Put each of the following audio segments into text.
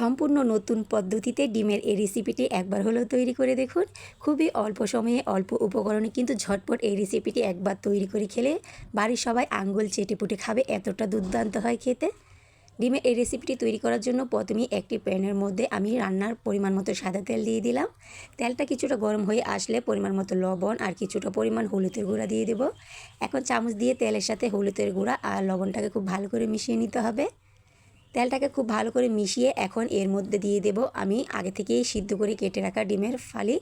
সম্পূর্ণ নতুন পদ্ধতিতে ডিমের এই রেসিপিটি একবার হলেও তৈরি করে দেখুন। খুবই অল্প সময়ে অল্প উপকরণে কিন্তু ঝটপট এই রেসিপিটি একবার তৈরি করে খেলে বাড়ির সবাই আঙ্গুল চেটে পুটে খাবে, এতটা দুর্দান্ত হয় খেতে। ডিমের এই রেসিপিটি তৈরি করার জন্য প্রথমেই একটি প্যানের মধ্যে আমি রান্নার পরিমাণ মতো সাদা তেল দিয়ে দিলাম। তেলটা কিছুটা গরম হয়ে আসলে পরিমাণ মতো লবণ আর কিছুটা পরিমাণ হলুদের গুঁড়া দিয়ে দেবো। এখন চামচ দিয়ে তেলের সাথে হলুদের গুঁড়া আর লবণটাকে খুব ভালো করে মিশিয়ে নিতে হবে। তেলটাকে খুব ভালো করে মিশিয়ে এখন এর মধ্যে দিয়ে দেব। আমি আগে থেকেই সিদ্ধ করে কেটে রাখা ডিমের ফালি।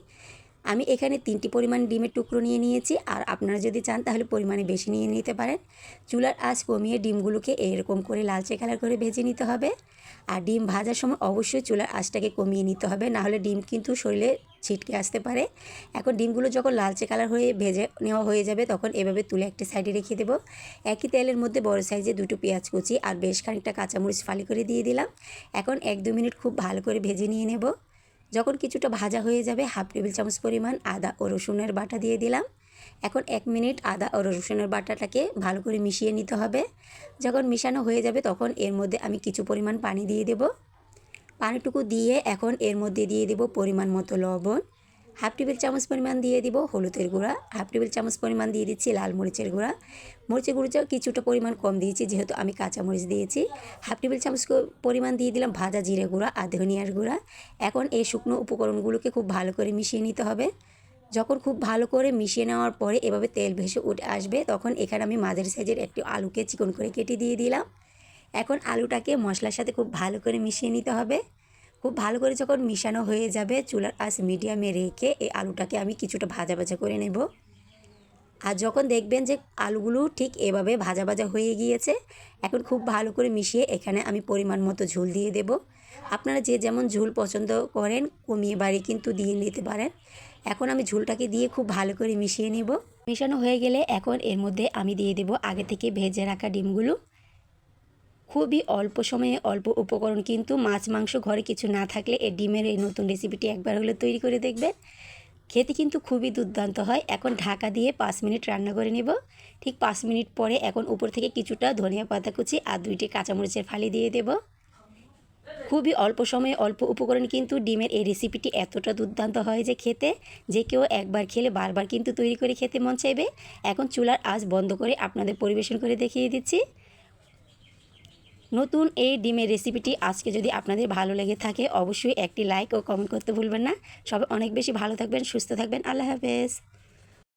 আমি এখানে তিনটি পরিমাণ ডিমের টুকরো নিয়ে নিয়েছি, আর আপনারা যদি চান তাহলে পরিমাণে বেশি নিয়ে নিতে পারেন। চুলার আঁচ কমিয়ে ডিমগুলোকে এরকম করে লালচে কালার করে ভেজে নিতে হবে। আর ডিম ভাজার সময় অবশ্যই চুলার আঁচটাকে কমিয়ে নিতে হবে নাহলে ডিম কিন্তু শরীরে ছিটকে আসতে পারে। এখন ডিমগুলো যখন লালচে কালার হয়ে ভেজে নেওয়া হয়ে যাবে, তখন এভাবে তুলে একটা সাইডে রেখে দেবো। একই তেলের মধ্যে বড় সাইজে দুটো পেঁয়াজ কুচি আর বেশ খানিকটা কাঁচামরিচ ফালি করে দিয়ে দিলাম। এখন এক দু মিনিট খুব ভালো করে ভেজে নিয়ে নেব। যখন কিছুটা ভাজা হয়ে যাবে, হাফ টেবিল চামচ পরিমাণ আদা ও রসুনের বাটা দিয়ে দিলাম। এখন এক মিনিট আদা ও রসুনের বাটাটাকে ভালো করে মিশিয়ে নিতে হবে। যখন মিশানো হয়ে যাবে, তখন এর মধ্যে আমি কিছু পরিমাণ পানি দিয়ে দেব। পানিটুকু দিয়ে এখন এর মধ্যে দিয়ে দেব পরিমাণ মতো লবণ। হাফ টেবিল চামচ পরিমাণ দিয়ে দিব হলুদের গুঁড়া, হাফ টেবিল চামচ পরিমাণ দিয়ে দিচ্ছি লাল মরিচের গুঁড়া। মরিচের গুঁড়োটাও কিছুটা পরিমাণ কম দিয়েছি, যেহেতু আমি কাঁচা মরিচ দিয়েছি। হাফ টেবিল চামচ পরিমাণ দিয়ে দিলাম ভাজা জিরে গুঁড়া আর ধনিয়ার গুঁড়া। এখন এই শুকনো উপকরণগুলোকে খুব ভালো করে মিশিয়ে নিতে হবে। যখন খুব ভালো করে মিশিয়ে নেওয়ার পরে এভাবে তেল ভেসে উঠে আসবে, তখন এখানে আমি মাঝারি সাইজের একটি আলুকে চিকন করে কেটে দিয়ে দিলাম। এখন আলুটাকে মশলার সাথে খুব ভালো করে মিশিয়ে নিতে হবে। খুব ভালো করে যখন মিশানো হয়ে যাবে, চুলার আঁচ মিডিয়ামে রেখে এই আলুটাকে আমি কিছুটা ভাজা ভাজা করে নেব। আর যখন দেখবেন যে আলুগুলো ঠিক এভাবে ভাজা ভাজা হয়ে গিয়েছে, এখন খুব ভালো করে মিশিয়ে এখানে আমি পরিমাণ মতো ঝোল দিয়ে দেব। আপনারা যে যেমন ঝোল পছন্দ করেন, কমিয়ে বাড়ি কিন্তু দিয়ে নিতে পারেন। এখন আমি ঝোলটাকে দিয়ে খুব ভালো করে মিশিয়ে নেব। মিশানো হয়ে গেলে এখন এর মধ্যে আমি দিয়ে দেব আগে থেকে ভেজে রাখা ডিমগুলো। খুবই অল্প সময়ে অল্প উপকরণ, কিন্তু মাছ, মাংস ঘরে কিছু না থাকলে এই ডিমের এই নতুন রেসিপিটি একবার হলে তৈরি করে দেখবেন। খেতে কিন্তু খুবই দুর্দান্ত হয়। এখন ঢাকা দিয়ে পাঁচ মিনিট রান্না করে নেব। ঠিক পাঁচ মিনিট পরে এখন উপর থেকে কিছুটা ধনিয়া পাতা কুচি আর দুইটি কাঁচামরিচের ফালি দিয়ে দেব। খুবই অল্প সময়ে অল্প উপকরণ, কিন্তু ডিমের এই রেসিপিটি এতটা দুর্দান্ত হয় যে খেতে, যে কেউ একবার খেলে বারবার কিন্তু তৈরি করে খেতে মন চাইবে। এখন চুলার আঁচ বন্ধ করে আপনাদের পরিবেশন করে দেখিয়ে দিচ্ছি। নতুন এই ডিমের রেসিপিটি আজকে যদি আপনাদের ভালো লেগে থাকে, অবশ্যই একটি লাইক ও কমেন্ট করতে ভুলবেন না। সবাই অনেক বেশি ভালো থাকবেন, সুস্থ থাকবেন। আল্লাহ হাফেজ।